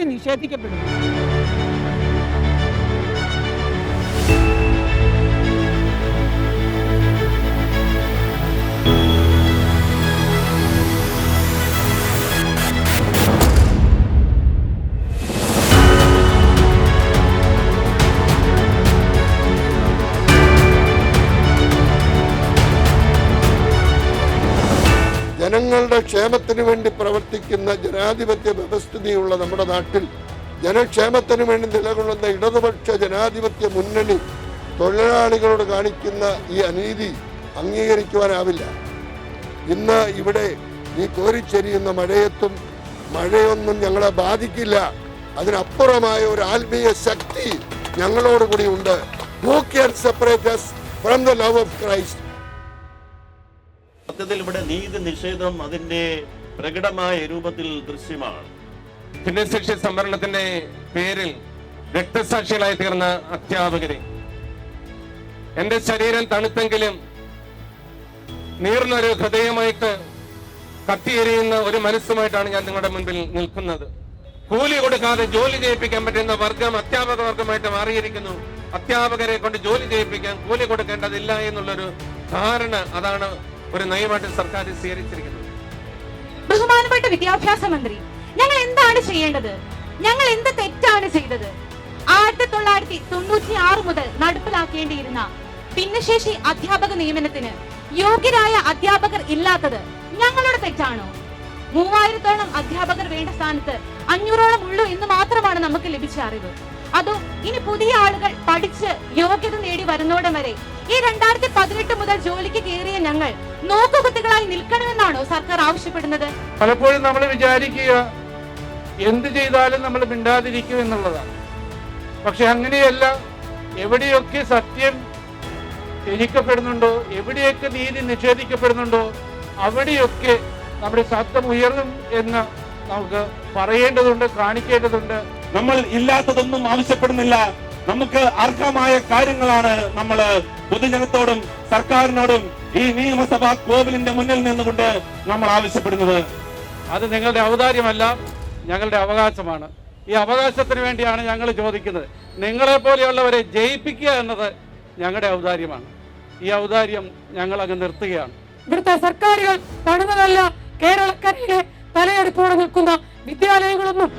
कि के पेड़। ജനങ്ങളുടെ ക്ഷേമത്തിന് വേണ്ടി പ്രവർത്തിക്കുന്ന ജനാധിപത്യ വ്യവസ്ഥിതിയുള്ള നമ്മുടെ നാട്ടിൽ ജനക്ഷേമത്തിന് വേണ്ടി നിലകൊള്ളുന്ന ഇടതുപക്ഷ ജനാധിപത്യ മുന്നണി തൊഴിലാളികളോട് കാണിക്കുന്ന ഈ അനീതി അംഗീകരിക്കുവാനാവില്ല. ഇന്ന് ഇവിടെ ഈ കോരിച്ചെരിയുന്ന മഴയത്തും മഴയൊന്നും ഞങ്ങളെ ബാധിക്കില്ല. അതിനപ്പുറമായ ഒരു ആത്മീയ ശക്തി ഞങ്ങളോടുകൂടി ഉണ്ട്. Who can separate from the love of Christ സത്യത്തിൽ ഇവിടെ നീതി നിഷേധം അതിന്റെ പ്രകടമായ രൂപത്തിൽ ദൃശ്യമാണ്. ഭിന്നശേഷി സംവരണത്തിന്റെ പേരിൽ രക്തസാക്ഷികളായി തീർന്ന അധ്യാപകരെ. എന്റെ ശരീരം തണുത്തെങ്കിലും നീർന്നൊരു ഹൃദയമായിട്ട് കത്തിയെരിയുന്ന ഒരു മനസ്സുമായിട്ടാണ് ഞാൻ നിങ്ങളുടെ മുൻപിൽ നിൽക്കുന്നത്. കൂലി കൊടുക്കാതെ ജോലി ചെയ്യിപ്പിക്കാൻ പറ്റുന്ന വർഗം അധ്യാപക വർഗമായിട്ട് മാറിയിരിക്കുന്നു. അധ്യാപകരെ കൊണ്ട് ജോലി ചെയ്യിപ്പിക്കാൻ കൂലി കൊടുക്കേണ്ടതില്ല എന്നുള്ളൊരു ധാരണ അതാണ് ഒരു നയമായിട്ട് സർക്കാർ സ്വീകരിച്ചിരിക്കുന്നത് ബഹുമാനപ്പെട്ട വിദ്യാഭ്യാസ മന്ത്രി ഞങ്ങൾ എന്താണ് ചെയ്യേണ്ടത്? ഞങ്ങൾ എന്ത് തെറ്റാണ് ചെയ്തത്? ആയിരത്തി തൊള്ളായിരത്തി തൊണ്ണൂറ്റി ആറ് മുതൽ നടപ്പിലാക്കേണ്ടിയിരുന്ന ഭിന്നശേഷി അധ്യാപക നിയമനത്തിന് യോഗ്യരായ അധ്യാപകർ ഇല്ലാത്തത് ഞങ്ങളുടെ തെറ്റാണോ? മൂവായിരത്തോളം അധ്യാപകർ വേണ്ട സ്ഥാനത്ത് അഞ്ഞൂറോളം ഉള്ളൂ എന്ന് മാത്രമാണ് നമുക്ക് ലഭിച്ച അറിവ്. അതോ ഇനി പുതിയ ആളുകൾ പഠിച്ച് യോഗ്യത നേടി വരുന്നോടം വരെ ഈ രണ്ടായിരത്തി പതിനെട്ട് മുതൽ ജോലിക്ക് സർക്കാർ ആവശ്യപ്പെടുന്നത്? പലപ്പോഴും നമ്മൾ വിചാരിക്കുക എന്ത് ചെയ്താലും നമ്മൾ മിണ്ടാതിരിക്കും എന്നുള്ളതാണ്. പക്ഷെ അങ്ങനെയല്ല. എവിടെയൊക്കെ സത്യം ത്യജിക്കപ്പെടുന്നുണ്ടോ എവിടെയൊക്കെ നീതി നിഷേധിക്കപ്പെടുന്നുണ്ടോ അവിടെയൊക്കെ നമ്മുടെ ശബ്ദം ഉയർന്നും എന്ന് നമുക്ക് പറയേണ്ടതുണ്ട് കാണിക്കേണ്ടതുണ്ട്. നമ്മൾ ഇല്ലാത്തതൊന്നും ആവശ്യപ്പെടുന്നില്ല. നമുക്ക് അർഹമായ കാര്യങ്ങളാണ് നമ്മൾ പൊതുജനത്തോടും സർക്കാരിനോടും ഈ നിയമസഭാ കോവിലിന്റെ മുന്നിൽ നിന്നുകൊണ്ട് നമ്മൾ ആവശ്യപ്പെടുന്നത്. അത് നിങ്ങളുടെ ഔദാര്യമല്ല ഞങ്ങളുടെ അവകാശമാണ്. ഈ അവകാശത്തിന് വേണ്ടിയാണ് ഞങ്ങൾ ചോദിക്കുന്നത്. നിങ്ങളെ പോലെയുള്ളവരെ ജയിപ്പിക്കുക എന്നത് ഞങ്ങളുടെ ഔദാര്യമാണ്. ഈ ഔദാര്യം ഞങ്ങൾ അങ്ങ് നിർത്തുകയാണ്. ഇവിടുത്തെ സർക്കാരുകൾ പണിതല്ല കേരളക്കരയിലെ തലയെടുപ്പോടെ നിൽക്കുന്ന വിദ്യാലയങ്ങളൊന്നും